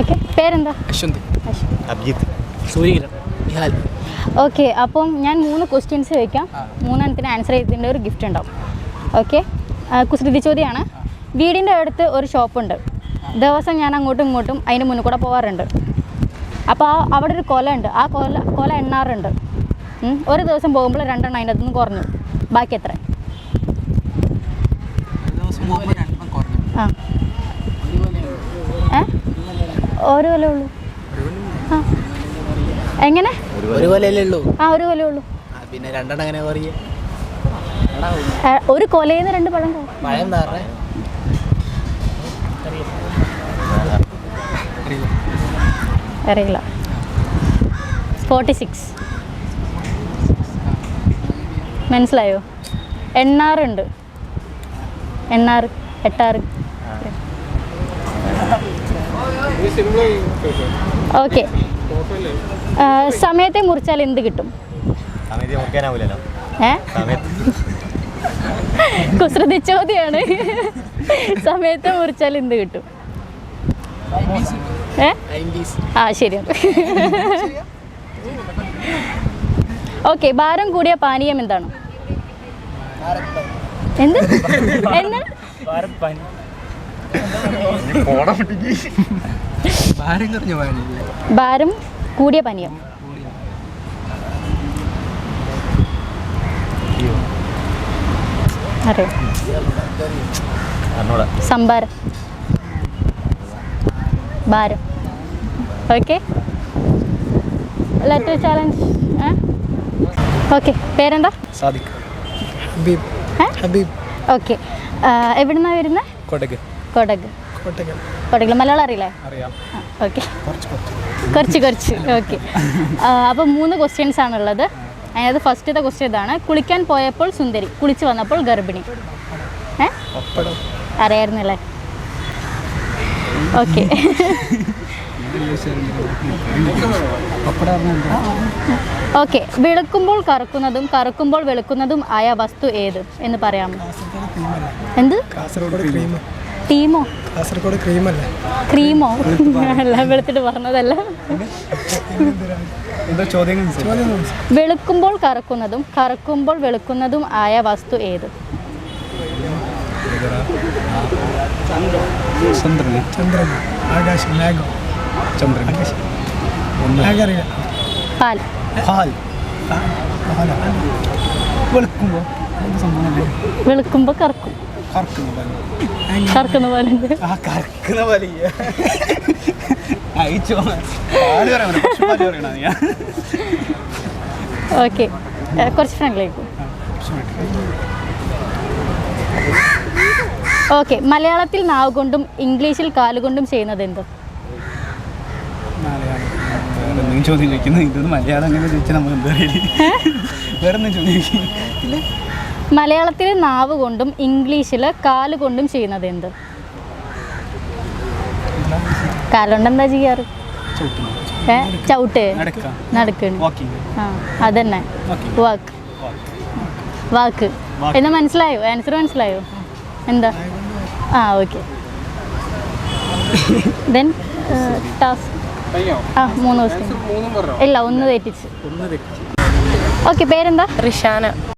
Okay പേരെന്താ? Ashwanth. Abhijith. Suryakiran Nihal okay അപ്പം ഞാൻ മൂന്ന് ക്വസ്റ്റ്യൻസ് ചോദിക്കാം. മൂന്നെണ്ണത്തിന് ആൻസർ ചെയ്തതിന്റെ ഒരു ഗിഫ്റ്റ് ഉണ്ടാവും. ഓക്കെ കുസൃതി ചോദ്യമാണ് വീടിന്റെ അടുത്ത് ഒരു ഷോപ്പുണ്ട് ദിവസം ഞാൻ അങ്ങോട്ടും ഇങ്ങോട്ടും അതിന് മുന്നിൽ കൂടെ പോകാറുണ്ട് അപ്പോൾ ആ അവിടെ ഒരു കൊല ഉണ്ട് ആ കൊല കൊല എണ്ണാറുണ്ട്. ഒരു ദിവസം പോകുമ്പോൾ രണ്ടെണ്ണം അതിന്റെ അകത്തുനിന്ന് കുറഞ്ഞു. ബാക്കി എത്ര? ആ. ഒരു കൊല ഉള്ളൂ. ആ. എങ്ങനെ? ഒരു കൊലയല്ലേ ഉള്ളൂ. ആ ഒരു കൊല ഉള്ളൂ. പിന്നെ രണ്ടെണ്ണം അങ്ങനെ കുറയ ഒരു കൊലയിൽ രണ്ട് പഴം പഴം മഴ അറിയില്ല. ഫോർട്ടി സിക്സ് മനസ്സിലായോ എണ്ണാറുണ്ട് എണ്ണാറ് എട്ടാറ്. ഓക്കെ. സമയത്തെ മുറിച്ചാൽ എന്ത് കിട്ടും? കുസൃതി ചോദ്യമാണ് സമയത്തെ മുറിച്ചാൽ എന്ത് കിട്ടും? ആ ശരിയാണ് ഓക്കെ ഭാരം കൂടിയ പാനീയം എന്താണ്? എന്ത്? എന്ത് ഭാരം കൂടിയ പാനീയം സംഭാരം. ഭാരം. ഓക്കെ. Letter challenge okay. പേരെന്താ? സാദിഖ്. ഹബീബ്? ഹബീബ്. ഓക്കെ. എവിടുന്നാ വരുന്നത് കൊടക്. കൊടക്. കൊട്ടകൽ കൊടകിൽ മലയാളം അറിയില്ലേ? ഓക്കെ കുറച്ച് കുറച്ച്. ഓക്കെ അപ്പോൾ മൂന്ന് ക്വസ്റ്റ്യൻസ് ആണുള്ളത്. അതിനകത്ത് ഫസ്റ്റത്തെ ക്വസ്റ്റ്യൻ ഇതാണ്. കുളിക്കാൻ പോയപ്പോൾ സുന്ദരി കുളിച്ച് വന്നപ്പോൾ ഗർഭിണി. ഏ? അറിയായിരുന്നല്ലേ? ഓക്കെ ഓക്കെ വെളുക്കുമ്പോൾ കറക്കുന്നതും കറക്കുമ്പോൾ വെളുക്കുന്നതും ആയ വസ്തു ഏത്? എന്ന് പറയാമോ? എന്ത്? ടീമോ കാസർഗോഡ് ക്രീമല്ല? ക്രീമോ? അല്ല വെളുത്തിട്ട് പറഞ്ഞതല്ല. എന്താ? ചോദ്യം ചോദ്യം വെളുക്കുമ്പോൾ കറക്കുന്നതും കറക്കുമ്പോൾ വെളുക്കുന്നതും ആയ വസ്തു ഏത്? ചന്ദ്രൻ ചന്ദ്രൻ. ആകാശം മേഘം. ചന്ദ്രൻ മേഘറിയാം പാൽ. പാൽ. വെളുക്കുമ്പോൾ എന്ത് സംഭവമല്ലേ വെളുക്കുമ്പോൾ കറക്കും. കറക്കുന്ന കറക്കുന്ന പാൽ ഓക്കെ. കുറച്ച് ഫ്രണ്ടിലേക്ക്. ഓക്കെ. മലയാളത്തിൽ നാവ് കൊണ്ടും ഇംഗ്ലീഷിൽ കാലുകൊണ്ടും ചെയ്യുന്നത് എന്ത്? ചോദ്യം ചോദിക്കുന്നു. ഇതൊന്നും മലയാളം അങ്ങനെ ചോദിച്ചാൽ നമ്മൾ എന്താ പറയുക വേറെ ഒന്നും ചോദ്യം ചോദിക്കും മലയാളത്തിൽ നാവ് കൊണ്ടും ഇംഗ്ലീഷിൽ കാലുകൊണ്ടും ചെയ്യുന്നത് എന്ത്? കാലുകൊണ്ട് എന്താ ചെയ്യാറ് ഏ? ചവിട്ട്. നടക്കണ് ആ അതന്നെ. വാക്ക് വാക്ക്. എന്നാ മനസ്സിലായോ? ആൻസർ മനസ്സിലായോ? എന്താ? ആ ഓക്കെ ദെൻ ടാസ്ക് ആ മൂന്ന് ദിവസം ഇല്ല ഒന്ന് തെറ്റിച്ച്. ഓക്കെ പേരെന്താ? റിഷാന.